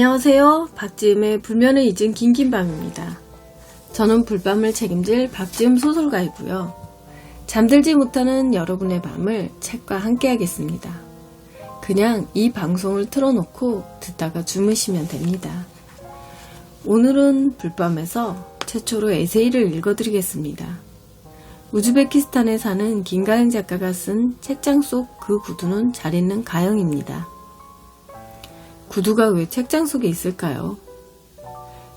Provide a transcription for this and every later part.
안녕하세요. 박지음의 불면을 잊은 긴긴밤입니다. 저는 불밤을 책임질 박지음 소설가이고요. 잠들지 못하는 여러분의 밤을 책과 함께 하겠습니다. 그냥 이 방송을 틀어놓고 듣다가 주무시면 됩니다. 오늘은 불밤에서 최초로 에세이를 읽어드리겠습니다. 우즈베키스탄에 사는 김가영 작가가 쓴 책장 속 그 구두는 잘 있는 가영입니다. 구두가 왜 책장 속에 있을까요?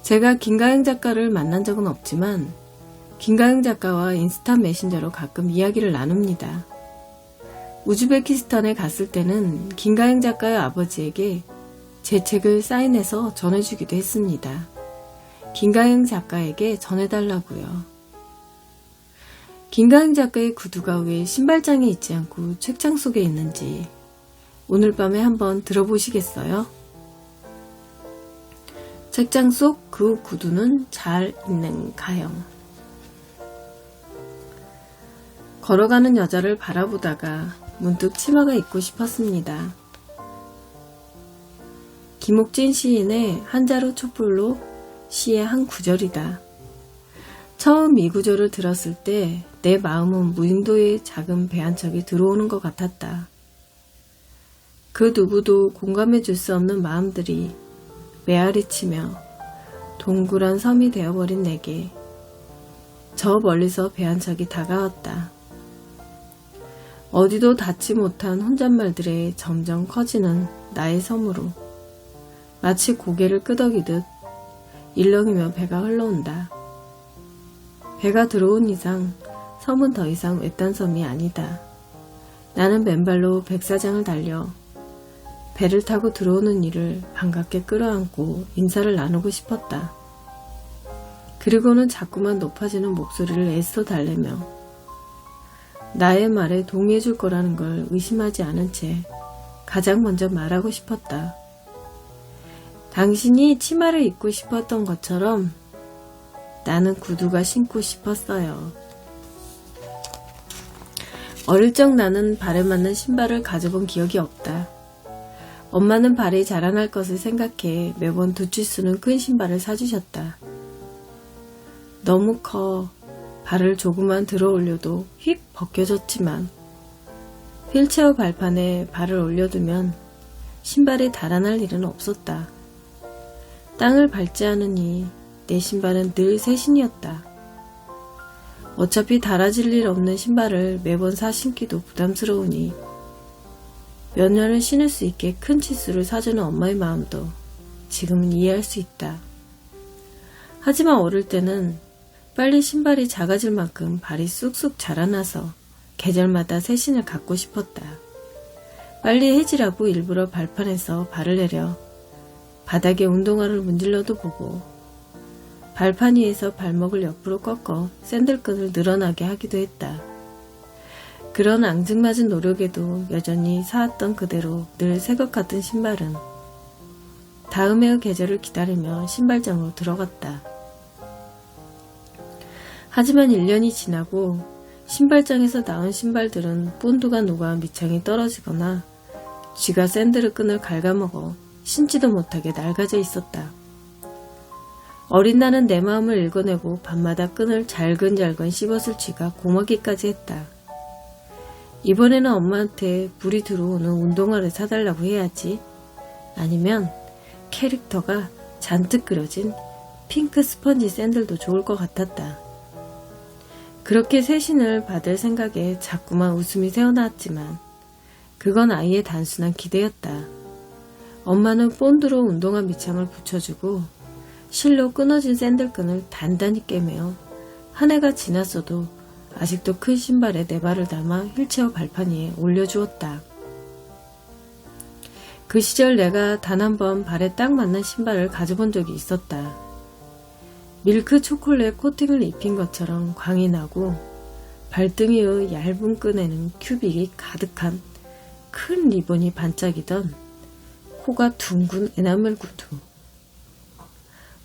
제가 김가영 작가를 만난 적은 없지만 김가영 작가와 인스타 메신저로 가끔 이야기를 나눕니다. 우즈베키스탄에 갔을 때는 김가영 작가의 아버지에게 제 책을 사인해서 전해주기도 했습니다. 김가영 작가에게 전해달라고요. 김가영 작가의 구두가 왜 신발장에 있지 않고 책장 속에 있는지 오늘 밤에 한번 들어보시겠어요? 책장 속 그 구두는 잘 있는 가영. 걸어가는 여자를 바라보다가 문득 치마가 입고 싶었습니다. 김옥진 시인의 한자로 촛불로 시의 한 구절이다. 처음 이 구절을 들었을 때 내 마음은 무인도의 작은 배 한 척이 들어오는 것 같았다. 그 누구도 공감해 줄 수 없는 마음들이 메아리 치며 동그란 섬이 되어버린 내게 저 멀리서 배 한 척이 다가왔다. 어디도 닿지 못한 혼잣말들에 점점 커지는 나의 섬으로 마치 고개를 끄덕이듯 일렁이며 배가 흘러온다. 배가 들어온 이상 섬은 더 이상 외딴 섬이 아니다. 나는 맨발로 백사장을 달려 배를 타고 들어오는 이를 반갑게 끌어안고 인사를 나누고 싶었다. 그리고는 자꾸만 높아지는 목소리를 애써 달래며 나의 말에 동의해 줄 거라는 걸 의심하지 않은 채 가장 먼저 말하고 싶었다. 당신이 치마를 입고 싶었던 것처럼 나는 구두가 신고 싶었어요. 어릴 적 나는 발에 맞는 신발을 가져본 기억이 없다. 엄마는 발이 자라날 것을 생각해 매번 두 치수는 큰 신발을 사주셨다. 너무 커 발을 조금만 들어 올려도 휙 벗겨졌지만 휠체어 발판에 발을 올려두면 신발이 달아날 일은 없었다. 땅을 밟지 않으니 내 신발은 늘 새 신이었다. 어차피 달아질 일 없는 신발을 매번 사 신기도 부담스러우니 몇 년을 신을 수 있게 큰 치수를 사주는 엄마의 마음도 지금은 이해할 수 있다. 하지만 어릴 때는 빨리 신발이 작아질 만큼 발이 쑥쑥 자라나서 계절마다 새 신을 갖고 싶었다. 빨리 해지라고 일부러 발판에서 발을 내려 바닥에 운동화를 문질러도 보고 발판 위에서 발목을 옆으로 꺾어 샌들끈을 늘어나게 하기도 했다. 그런 앙증맞은 노력에도 여전히 사왔던 그대로 늘 새것 같은 신발은 다음해의 계절을 기다리며 신발장으로 들어갔다. 하지만 1년이 지나고 신발장에서 나온 신발들은 본드가 녹아 밑창이 떨어지거나 쥐가 샌들의 끈을 갉아먹어 신지도 못하게 낡아져 있었다. 어린 나는 내 마음을 읽어내고 밤마다 끈을 잘근잘근 씹었을 쥐가 고마기까지 했다. 이번에는 엄마한테 불이 들어오는 운동화를 사달라고 해야지. 아니면 캐릭터가 잔뜩 그려진 핑크 스펀지 샌들도 좋을 것 같았다. 그렇게 새신을 받을 생각에 자꾸만 웃음이 새어나왔지만 그건 아이의 단순한 기대였다. 엄마는 본드로 운동화 밑창을 붙여주고 실로 끊어진 샌들끈을 단단히 깨매어 한 해가 지났어도 아직도 큰 신발에 내 발을 담아 휠체어 발판 위에 올려주었다. 그 시절 내가 단 한 번 발에 딱 맞는 신발을 가져본 적이 있었다. 밀크 초콜릿 코팅을 입힌 것처럼 광이 나고 발등의 얇은 끈에는 큐빅이 가득한 큰 리본이 반짝이던 코가 둥근 에나멜 구두.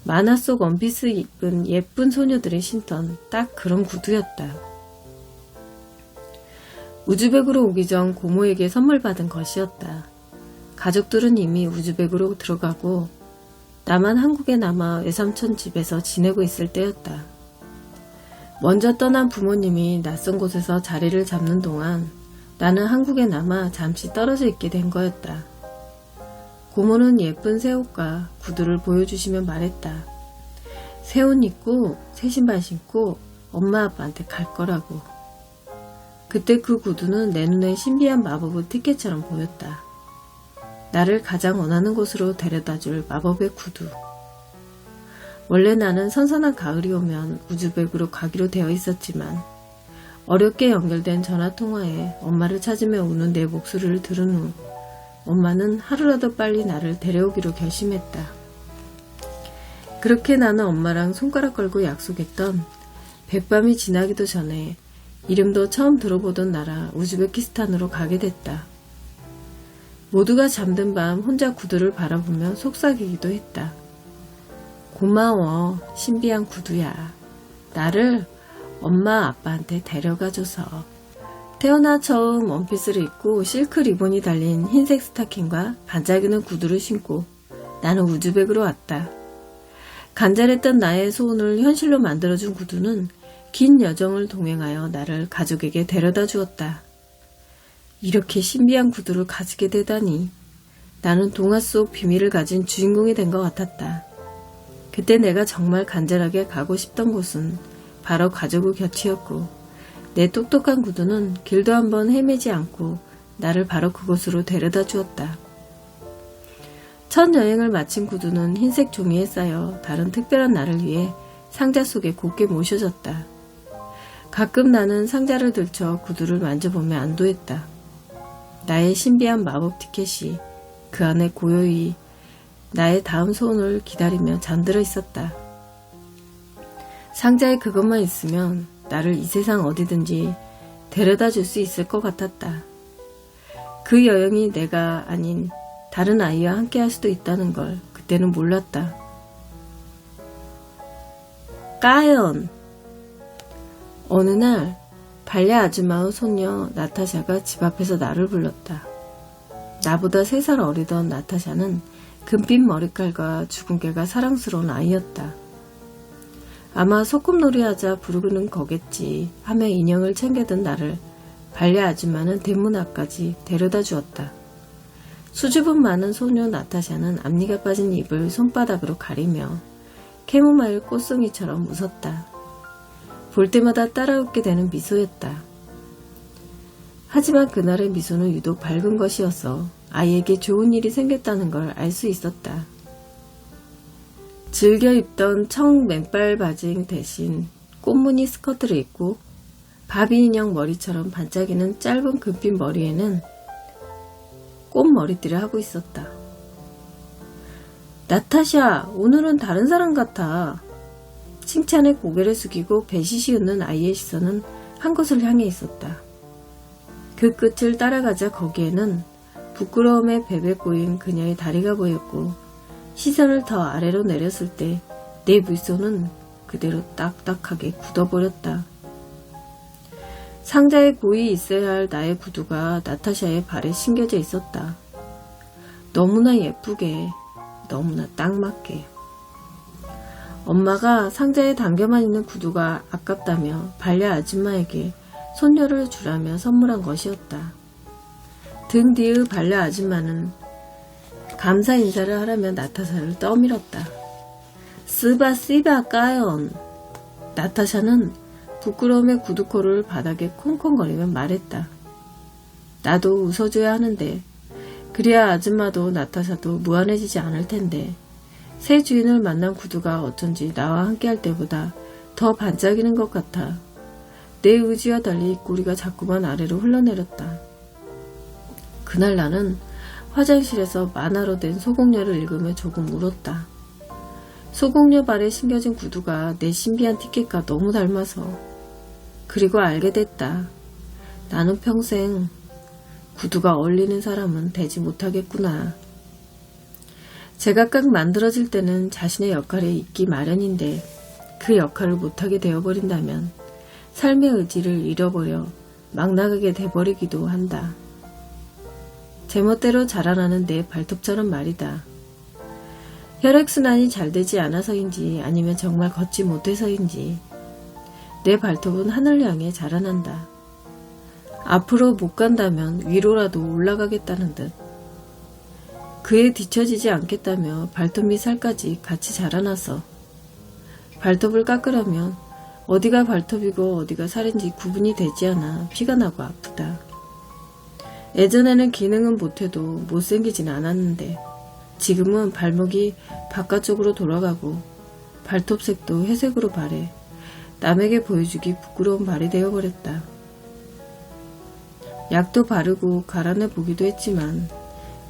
만화 속 원피스 입은 예쁜 소녀들이 신던 딱 그런 구두였다. 우즈벡으로 오기 전 고모에게 선물 받은 것이었다. 가족들은 이미 우즈벡으로 들어가고 나만 한국에 남아 외삼촌 집에서 지내고 있을 때였다. 먼저 떠난 부모님이 낯선 곳에서 자리를 잡는 동안 나는 한국에 남아 잠시 떨어져 있게 된 거였다. 고모는 예쁜 새 옷과 구두를 보여주시며 말했다. 새 옷 입고 새 신발 신고 엄마 아빠한테 갈 거라고. 그때 그 구두는 내 눈에 신비한 마법의 티켓처럼 보였다. 나를 가장 원하는 곳으로 데려다 줄 마법의 구두. 원래 나는 선선한 가을이 오면 우즈벡으로 가기로 되어 있었지만 어렵게 연결된 전화통화에 엄마를 찾으며 우는 내 목소리를 들은 후 엄마는 하루라도 빨리 나를 데려오기로 결심했다. 그렇게 나는 엄마랑 손가락 걸고 약속했던 백밤이 지나기도 전에 이름도 처음 들어보던 나라 우즈베키스탄으로 가게 됐다. 모두가 잠든 밤 혼자 구두를 바라보며 속삭이기도 했다. 고마워, 신비한 구두야. 나를 엄마 아빠한테 데려가줘서. 태어나 처음 원피스를 입고 실크 리본이 달린 흰색 스타킹과 반짝이는 구두를 신고 나는 우즈벡으로 왔다. 간절했던 나의 소원을 현실로 만들어준 구두는 긴 여정을 동행하여 나를 가족에게 데려다 주었다. 이렇게 신비한 구두를 가지게 되다니 나는 동화 속 비밀을 가진 주인공이 된 것 같았다. 그때 내가 정말 간절하게 가고 싶던 곳은 바로 가족의 곁이었고 내 똑똑한 구두는 길도 한번 헤매지 않고 나를 바로 그곳으로 데려다 주었다. 첫 여행을 마친 구두는 흰색 종이에 쌓여 다른 특별한 날을 위해 상자 속에 곱게 모셔졌다. 가끔 나는 상자를 들쳐 구두를 만져보며 안도했다. 나의 신비한 마법 티켓이 그 안에 고요히 나의 다음 소원을 기다리며 잠들어 있었다. 상자에 그것만 있으면 나를 이 세상 어디든지 데려다 줄 수 있을 것 같았다. 그 여행이 내가 아닌 다른 아이와 함께 할 수도 있다는 걸 그때는 몰랐다. 까연! 어느 날 발레 아줌마의 손녀 나타샤가 집 앞에서 나를 불렀다. 나보다 세 살 어리던 나타샤는 금빛 머리칼과 주근깨가 사랑스러운 아이였다. 아마 소꿉놀이 하자 부르는 거겠지 하며 인형을 챙겨든 나를 발레 아줌마는 대문 앞까지 데려다 주었다. 수줍음 많은 소녀 나타샤는 앞니가 빠진 입을 손바닥으로 가리며 캐모마일 꽃송이처럼 웃었다. 볼 때마다 따라 웃게 되는 미소였다. 하지만 그날의 미소는 유독 밝은 것이어서 아이에게 좋은 일이 생겼다는 걸 알 수 있었다. 즐겨 입던 청 맨발 바지 대신 꽃무늬 스커트를 입고 바비 인형 머리처럼 반짝이는 짧은 금빛 머리에는 꽃머리띠를 하고 있었다. 나타샤, 오늘은 다른 사람 같아. 칭찬에 고개를 숙이고 배시시 웃는 아이의 시선은 한 곳을 향해 있었다. 그 끝을 따라가자 거기에는 부끄러움에 베베 꼬인 그녀의 다리가 보였고 시선을 더 아래로 내렸을 때 내 물손은 그대로 딱딱하게 굳어버렸다. 상자에 고이 있어야 할 나의 구두가 나타샤의 발에 신겨져 있었다. 너무나 예쁘게, 너무나 딱 맞게. 엄마가 상자에 담겨만 있는 구두가 아깝다며 반려 아줌마에게 손녀를 주라며 선물한 것이었다. 등 뒤의 반려 아줌마는 감사 인사를 하라며 나타샤를 떠밀었다. 스바 씨바 까연. 나타샤는 부끄러움에 구두코를 바닥에 콩콩거리며 말했다. 나도 웃어줘야 하는데 그래야 아줌마도 나타샤도 무한해지지 않을 텐데 새 주인을 만난 구두가 어쩐지 나와 함께할 때보다 더 반짝이는 것 같아 내 의지와 달리 꼬리가 자꾸만 아래로 흘러내렸다. 그날 나는 화장실에서 만화로 된 소공녀를 읽으며 조금 울었다. 소공녀 발에 신겨진 구두가 내 신비한 티켓과 너무 닮아서 그리고 알게 됐다. 나는 평생 구두가 어울리는 사람은 되지 못하겠구나. 제각각 만들어질 때는 자신의 역할에 있기 마련인데 그 역할을 못하게 되어버린다면 삶의 의지를 잃어버려 막 나가게 돼버리기도 한다. 제멋대로 자라나는 내 발톱처럼 말이다. 혈액순환이 잘 되지 않아서인지 아니면 정말 걷지 못해서인지 내 발톱은 하늘 향해 자라난다. 앞으로 못 간다면 위로라도 올라가겠다는 듯. 그에 뒤처지지 않겠다며 발톱 및 살까지 같이 자라나서 발톱을 깎으려면 어디가 발톱이고 어디가 살인지 구분이 되지 않아 피가 나고 아프다. 예전에는 기능은 못해도 못생기진 않았는데 지금은 발목이 바깥쪽으로 돌아가고 발톱색도 회색으로 발해 남에게 보여주기 부끄러운 발이 되어버렸다. 약도 바르고 갈아내 보기도 했지만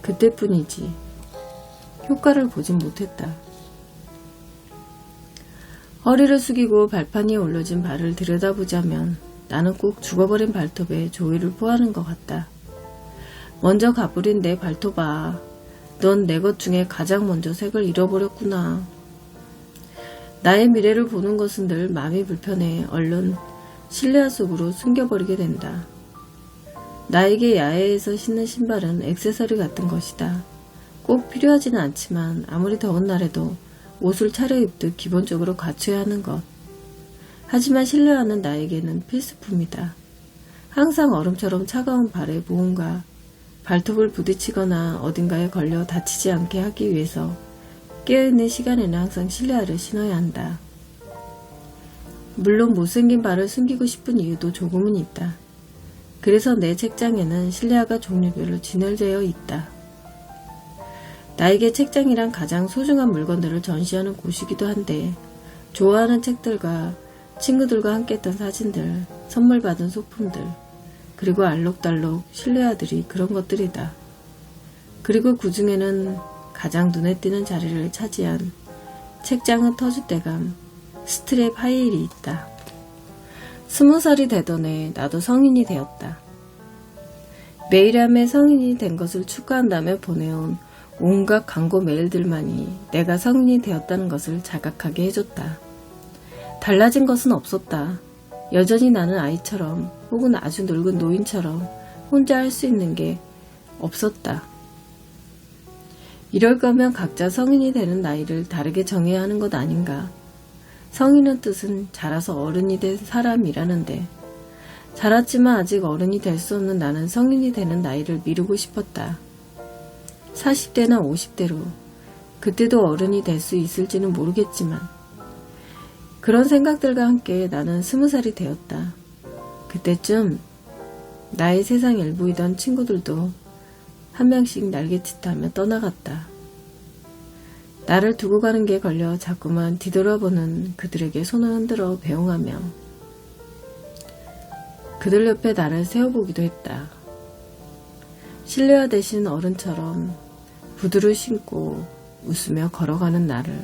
그때뿐이지 효과를 보진 못했다. 허리를 숙이고 발판 위에 올려진 발을 들여다보자면 나는 꼭 죽어버린 발톱에 조의를 포하는 것 같다. 먼저 가버린 내 발톱아. 넌 내 것 중에 가장 먼저 색을 잃어버렸구나. 나의 미래를 보는 것은 늘 마음이 불편해 얼른 실내화 속으로 숨겨버리게 된다. 나에게 야외에서 신는 신발은 액세서리 같은 것이다. 꼭 필요하지는 않지만 아무리 더운 날에도 옷을 차려입듯 기본적으로 갖춰야 하는 것. 하지만 실내화는 나에게는 필수품이다. 항상 얼음처럼 차가운 발에 무언가 발톱을 부딪히거나 어딘가에 걸려 다치지 않게 하기 위해서 깨어있는 시간에는 항상 실내화를 신어야 한다. 물론 못생긴 발을 숨기고 싶은 이유도 조금은 있다. 그래서 내 책장에는 실내화가 종류별로 진열되어 있다. 나에게 책장이란 가장 소중한 물건들을 전시하는 곳이기도 한데 좋아하는 책들과 친구들과 함께 했던 사진들, 선물 받은 소품들, 그리고 알록달록 실내화들이 그런 것들이다. 그리고 그 중에는 가장 눈에 띄는 자리를 차지한 책장은 터줏대감 스트랩 하이힐이 있다. 스무 살이 되던 해 나도 성인이 되었다. 메일함에 성인이 된 것을 축하한다며 보내온 온갖 광고 메일들만이 내가 성인이 되었다는 것을 자각하게 해줬다. 달라진 것은 없었다. 여전히 나는 아이처럼 혹은 아주 늙은 노인처럼 혼자 할 수 있는 게 없었다. 이럴 거면 각자 성인이 되는 나이를 다르게 정해야 하는 것 아닌가. 성인의 뜻은 자라서 어른이 된 사람이라는데 자랐지만 아직 어른이 될 수 없는 나는 성인이 되는 나이를 미루고 싶었다. 40대나 50대로 그때도 어른이 될 수 있을지는 모르겠지만 그런 생각들과 함께 나는 스무 살이 되었다. 그때쯤 나의 세상 일부이던 친구들도 한 명씩 날개짓하며 떠나갔다. 나를 두고 가는 게 걸려 자꾸만 뒤돌아보는 그들에게 손을 흔들어 배웅하며 그들 옆에 나를 세워보기도 했다. 실내화 대신 어른처럼 구두를 신고 웃으며 걸어가는 나를.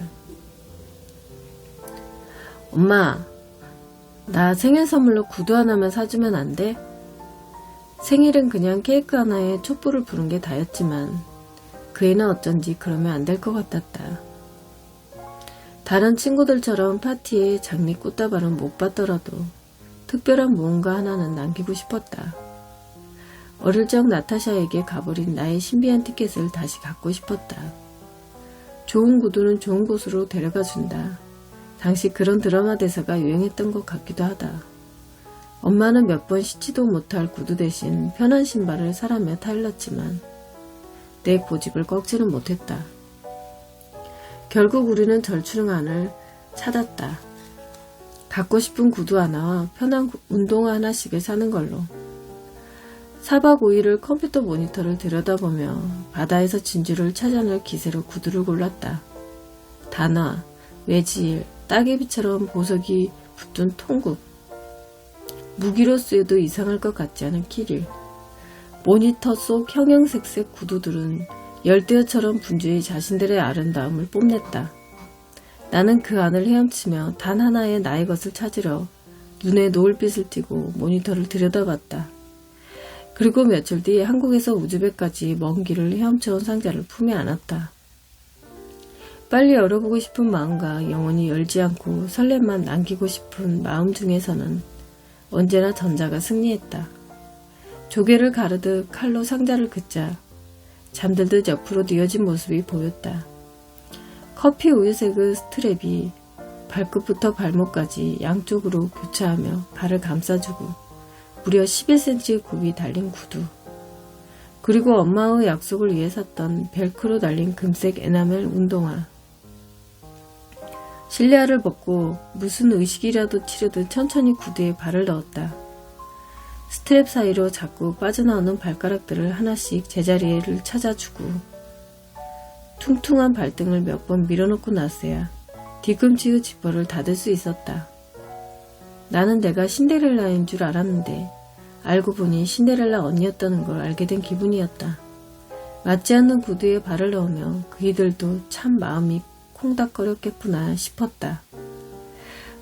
엄마, 나 생일 선물로 구두 하나만 사주면 안 돼? 생일은 그냥 케이크 하나에 촛불을 부른 게 다였지만 그 애는 어쩐지 그러면 안 될 것 같았다. 다른 친구들처럼 파티에 장미 꽃다발은 못 받더라도 특별한 무언가 하나는 남기고 싶었다. 어릴 적 나타샤에게 가버린 나의 신비한 티켓을 다시 갖고 싶었다. 좋은 구두는 좋은 곳으로 데려가 준다. 당시 그런 드라마 대사가 유행했던 것 같기도 하다. 엄마는 몇 번 씻지도 못할 구두 대신 편한 신발을 사라며 타일렀지만 내 고집을 꺾지는 못했다. 결국 우리는 절충안을 찾았다. 갖고 싶은 구두 하나와 편한 운동화 하나씩을 사는 걸로. 4박 5일을 컴퓨터 모니터를 들여다보며 바다에서 진주를 찾아낼 기세로 구두를 골랐다. 단화, 외지일, 따개비처럼 보석이 붙은 통국. 무기로 쓰여도 이상할 것 같지 않은 키릴. 모니터 속 형형색색 구두들은 열대어처럼 분주히 자신들의 아름다움을 뽐냈다. 나는 그 안을 헤엄치며 단 하나의 나의 것을 찾으려 눈에 노을빛을 띠고 모니터를 들여다봤다. 그리고 며칠 뒤 한국에서 우즈벡까지 먼 길을 헤엄쳐온 상자를 품에 안았다. 빨리 열어보고 싶은 마음과 영원히 열지 않고 설렘만 남기고 싶은 마음 중에서는 언제나 전자가 승리했다. 조개를 가르듯 칼로 상자를 긋자 잠들듯 옆으로 뉘어진 모습이 보였다. 커피 우유색의 스트랩이 발끝부터 발목까지 양쪽으로 교차하며 발을 감싸주고 무려 11cm의 굽이 달린 구두. 그리고 엄마의 약속을 위해 샀던 벨크로 달린 금색 에나멜 운동화. 실내화를 벗고 무슨 의식이라도 치르듯 천천히 구두에 발을 넣었다. 스트랩 사이로 자꾸 빠져나오는 발가락들을 하나씩 제자리를 찾아주고 퉁퉁한 발등을 몇 번 밀어놓고 나서야 뒤꿈치의 지퍼를 닫을 수 있었다. 나는 내가 신데렐라인 줄 알았는데 알고 보니 신데렐라 언니였다는 걸 알게 된 기분이었다. 맞지 않는 구두에 발을 넣으면 그이들도 참 마음이 콩닥거렸겠구나 싶었다.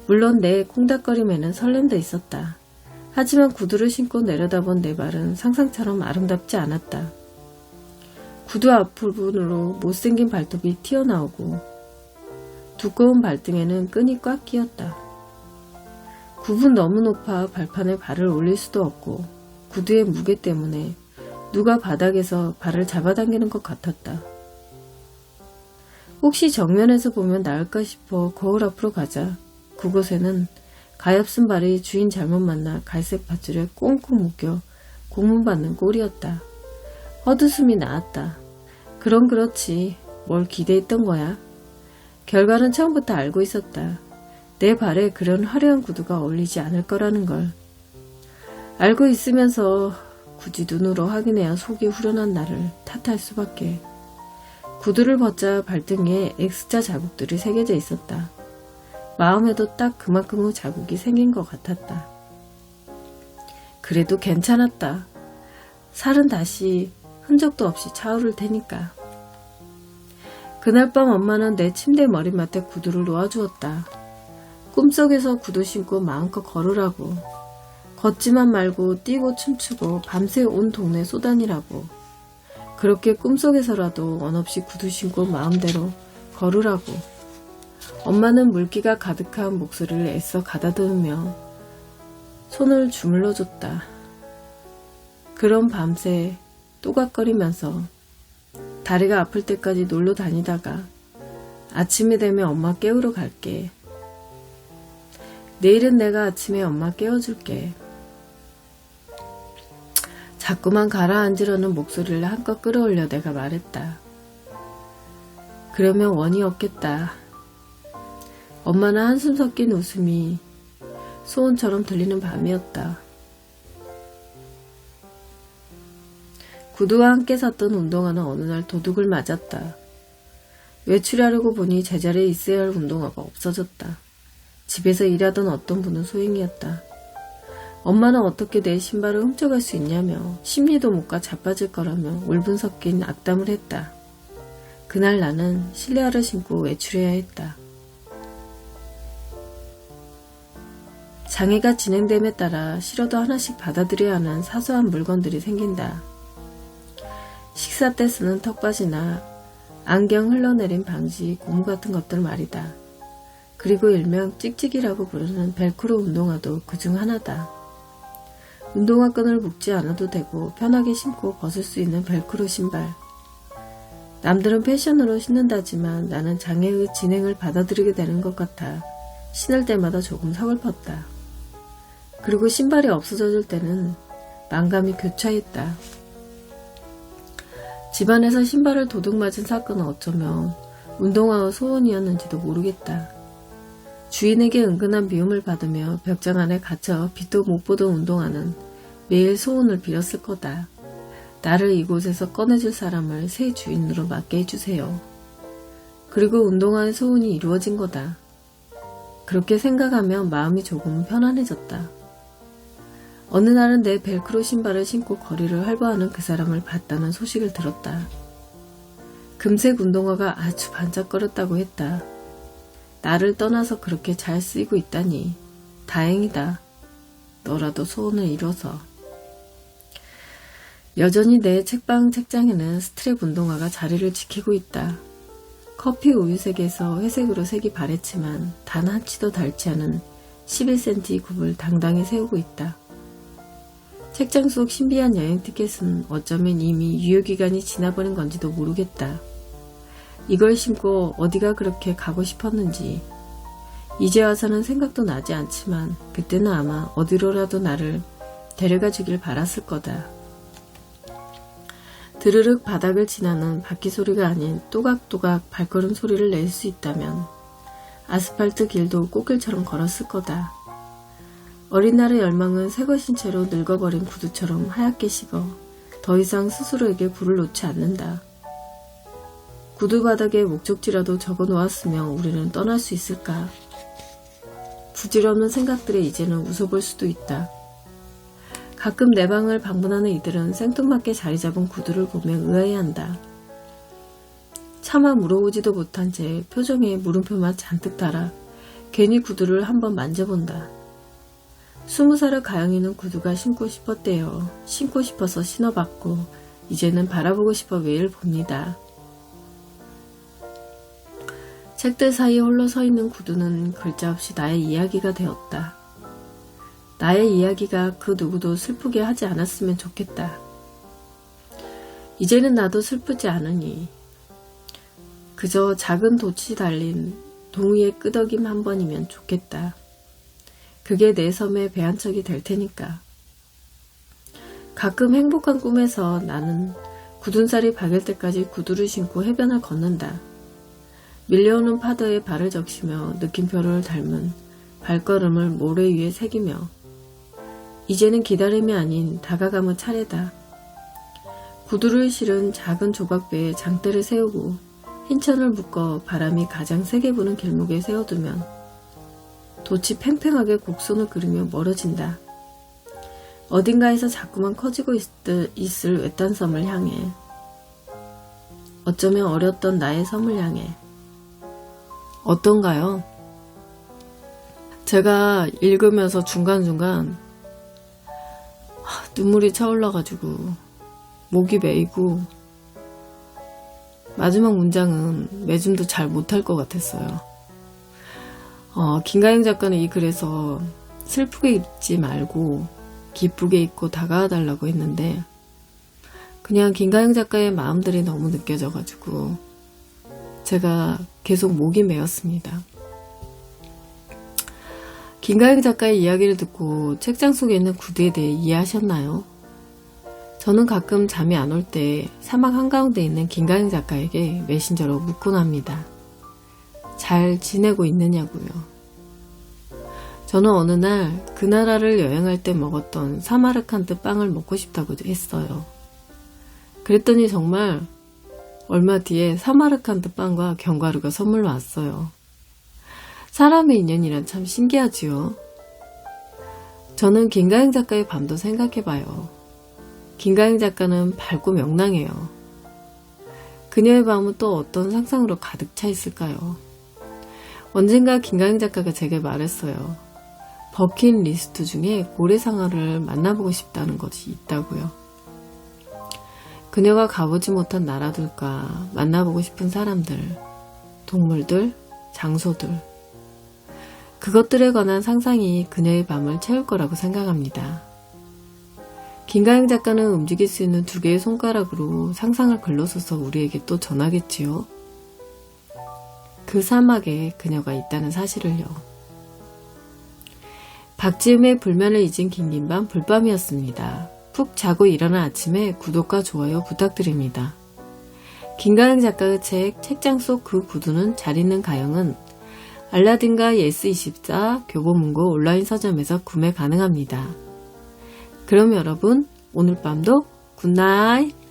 물론 내 콩닥거림에는 설렘도 있었다. 하지만 구두를 신고 내려다본 내 발은 상상처럼 아름답지 않았다. 구두 앞부분으로 못생긴 발톱이 튀어나오고 두꺼운 발등에는 끈이 꽉 끼었다. 굽은 너무 높아 발판에 발을 올릴 수도 없고 구두의 무게 때문에 누가 바닥에서 발을 잡아당기는 것 같았다. 혹시 정면에서 보면 나을까 싶어 거울 앞으로 가자. 그곳에는 가엾은 발이 주인 잘못 만나 갈색 밧줄에 꽁꽁 묶여 고문받는 꼴이었다. 헛웃음이 나왔다. 그럼 그렇지. 뭘 기대했던 거야? 결과는 처음부터 알고 있었다. 내 발에 그런 화려한 구두가 어울리지 않을 거라는 걸. 알고 있으면서 굳이 눈으로 확인해야 속이 후련한 나를 탓할 수밖에. 구두를 벗자 발등에 X자 자국들이 새겨져 있었다. 마음에도 딱 그만큼의 자국이 생긴 것 같았다. 그래도 괜찮았다. 살은 다시 흔적도 없이 차오를 테니까. 그날 밤 엄마는 내 침대 머리맡에 구두를 놓아주었다. 꿈속에서 구두 신고 마음껏 걸으라고. 걷지만 말고 뛰고 춤추고 밤새 온 동네 쏘다니라고. 그렇게 꿈속에서라도 원 없이 구두 신고 마음대로 걸으라고. 엄마는 물기가 가득한 목소리를 애써 가다듬으며 손을 주물러 줬다. 그런 밤새 또각거리면서 다리가 아플 때까지 놀러 다니다가 아침이 되면 엄마 깨우러 갈게. 내일은 내가 아침에 엄마 깨워줄게. 자꾸만 가라앉으려는 목소리를 한껏 끌어올려 내가 말했다. 그러면 원이 없겠다. 엄마는 한숨 섞인 웃음이 소원처럼 들리는 밤이었다. 구두와 함께 샀던 운동화는 어느 날 도둑을 맞았다. 외출하려고 보니 제자리에 있어야 할 운동화가 없어졌다. 집에서 일하던 어떤 분은 소행이었다. 엄마는 어떻게 내 신발을 훔쳐갈 수 있냐며 심리도 못 가 자빠질 거라며 울분 섞인 악담을 했다. 그날 나는 실내화를 신고 외출해야 했다. 장애가 진행됨에 따라 싫어도 하나씩 받아들여야 하는 사소한 물건들이 생긴다. 식사 때 쓰는 턱받이나 안경 흘러내린 방지, 고무 같은 것들 말이다. 그리고 일명 찍찍이라고 부르는 벨크로 운동화도 그중 하나다. 운동화 끈을 묶지 않아도 되고 편하게 신고 벗을 수 있는 벨크로 신발. 남들은 패션으로 신는다지만 나는 장애의 진행을 받아들이게 되는 것 같아 신을 때마다 조금 서글펐다. 그리고 신발이 없어져줄 때는 만감이 교차했다. 집안에서 신발을 도둑 맞은 사건은 어쩌면 운동화의 소원이었는지도 모르겠다. 주인에게 은근한 미움을 받으며 벽장 안에 갇혀 빛도 못 보던 운동화는 매일 소원을 빌었을 거다. 나를 이곳에서 꺼내줄 사람을 새 주인으로 맡게 해주세요. 그리고 운동화의 소원이 이루어진 거다. 그렇게 생각하며 마음이 조금 편안해졌다. 어느 날은 내 벨크로 신발을 신고 거리를 활보하는 그 사람을 봤다는 소식을 들었다. 금색 운동화가 아주 반짝거렸다고 했다. 나를 떠나서 그렇게 잘 쓰이고 있다니 다행이다. 너라도 소원을 이뤄서. 여전히 내 책방 책장에는 스트랩 운동화가 자리를 지키고 있다. 커피 우유색에서 회색으로 색이 바랬지만 단 한 치도 닳지 않은 11cm 굽을 당당히 세우고 있다. 책장 속 신비한 여행 티켓은 어쩌면 이미 유효기간이 지나버린 건지도 모르겠다. 이걸 신고 어디가 그렇게 가고 싶었는지 이제 와서는 생각도 나지 않지만 그때는 아마 어디로라도 나를 데려가 주길 바랐을 거다. 드르륵 바닥을 지나는 바퀴 소리가 아닌 또각또각 발걸음 소리를 낼 수 있다면 아스팔트 길도 꽃길처럼 걸었을 거다. 어린 날의 열망은 새 것인 채로 늙어버린 구두처럼 하얗게 식어 더 이상 스스로에게 굴을 놓지 않는다. 구두 바닥에 목적지라도 적어 놓았으면 우리는 떠날 수 있을까? 부질없는 생각들에 이제는 웃어볼 수도 있다. 가끔 내 방을 방문하는 이들은 생뚱맞게 자리 잡은 구두를 보며 의아해한다. 차마 물어보지도 못한 채 표정에 물음표만 잔뜩 달아 괜히 구두를 한번 만져본다. 스무 살의 가영이는 구두가 신고 싶었대요. 신고 싶어서 신어봤고 이제는 바라보고 싶어 매일 봅니다. 책들 사이에 홀로 서 있는 구두는 글자 없이 나의 이야기가 되었다. 나의 이야기가 그 누구도 슬프게 하지 않았으면 좋겠다. 이제는 나도 슬프지 않으니 그저 작은 돛이 달린 동의의 끄덕임 한 번이면 좋겠다. 그게 내 섬의 배한 척이 될 테니까. 가끔 행복한 꿈에서 나는 굳은 살이 박일 때까지 구두를 신고 해변을 걷는다. 밀려오는 파도에 발을 적시며 느낌표를 닮은 발걸음을 모래 위에 새기며 이제는 기다림이 아닌 다가감의 차례다. 구두를 실은 작은 조각배에 장대를 세우고 흰천을 묶어 바람이 가장 세게 부는 길목에 세워두면 돛이 팽팽하게 곡선을 그리며 멀어진다. 어딘가에서 자꾸만 커지고 있, 을 외딴 섬을 향해 어쩌면 어렸던 나의 섬을 향해 어떤가요? 제가 읽으면서 중간중간 하, 눈물이 차올라가지고 목이 메이고 마지막 문장은 매줌도 잘 못할 것 같았어요. 어, 김가영 작가는 이 글에서 슬프게 입지 말고 기쁘게 입고 다가와 달라고 했는데 그냥 김가영 작가의 마음들이 너무 느껴져가지고 제가 계속 목이 메었습니다. 김가영 작가의 이야기를 듣고 책장 속에 있는 구두에 대해 이해하셨나요? 저는 가끔 잠이 안 올 때 사막 한가운데 있는 김가영 작가에게 메신저로 묻곤 합니다. 잘 지내고 있느냐고요. 저는 어느 날 그 나라를 여행할 때 먹었던 사마르칸드 빵을 먹고 싶다고 했어요. 그랬더니 정말 얼마 뒤에 사마르칸드 빵과 견과류가 선물로 왔어요. 사람의 인연이란 참 신기하지요. 저는 김가영 작가의 밤도 생각해봐요. 김가영 작가는 밝고 명랑해요. 그녀의 밤은 또 어떤 상상으로 가득 차 있을까요? 언젠가 김가영 작가가 제게 말했어요. 버킷 리스트 중에 고래상어를 만나보고 싶다는 것이 있다고요. 그녀가 가보지 못한 나라들과 만나보고 싶은 사람들, 동물들, 장소들. 그것들에 관한 상상이 그녀의 밤을 채울 거라고 생각합니다. 김가영 작가는 움직일 수 있는 두 개의 손가락으로 상상을 글러써서 우리에게 또 전하겠지요. 그 사막에 그녀가 있다는 사실을요. 박지음의 불면을 잊은 긴긴밤 불밤이었습니다. 푹 자고 일어난 아침에 구독과 좋아요 부탁드립니다. 김가영 작가의 책 책장 속 그 구두는 잘 있는 가영은 알라딘과 예스24 교보문고 온라인 서점에서 구매 가능합니다. 그럼 여러분 오늘 밤도 굿나잇